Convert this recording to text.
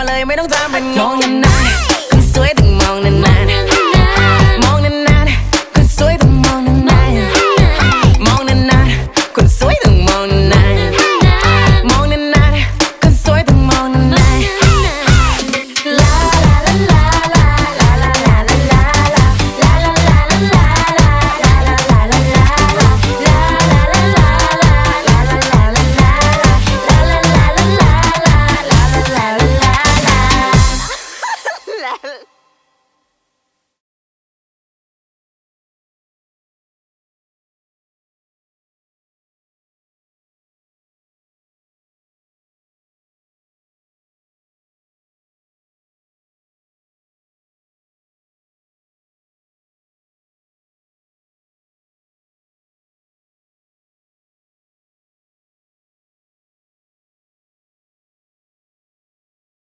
มาเลยไม่ต้องจำเป็นงงกันนะ that.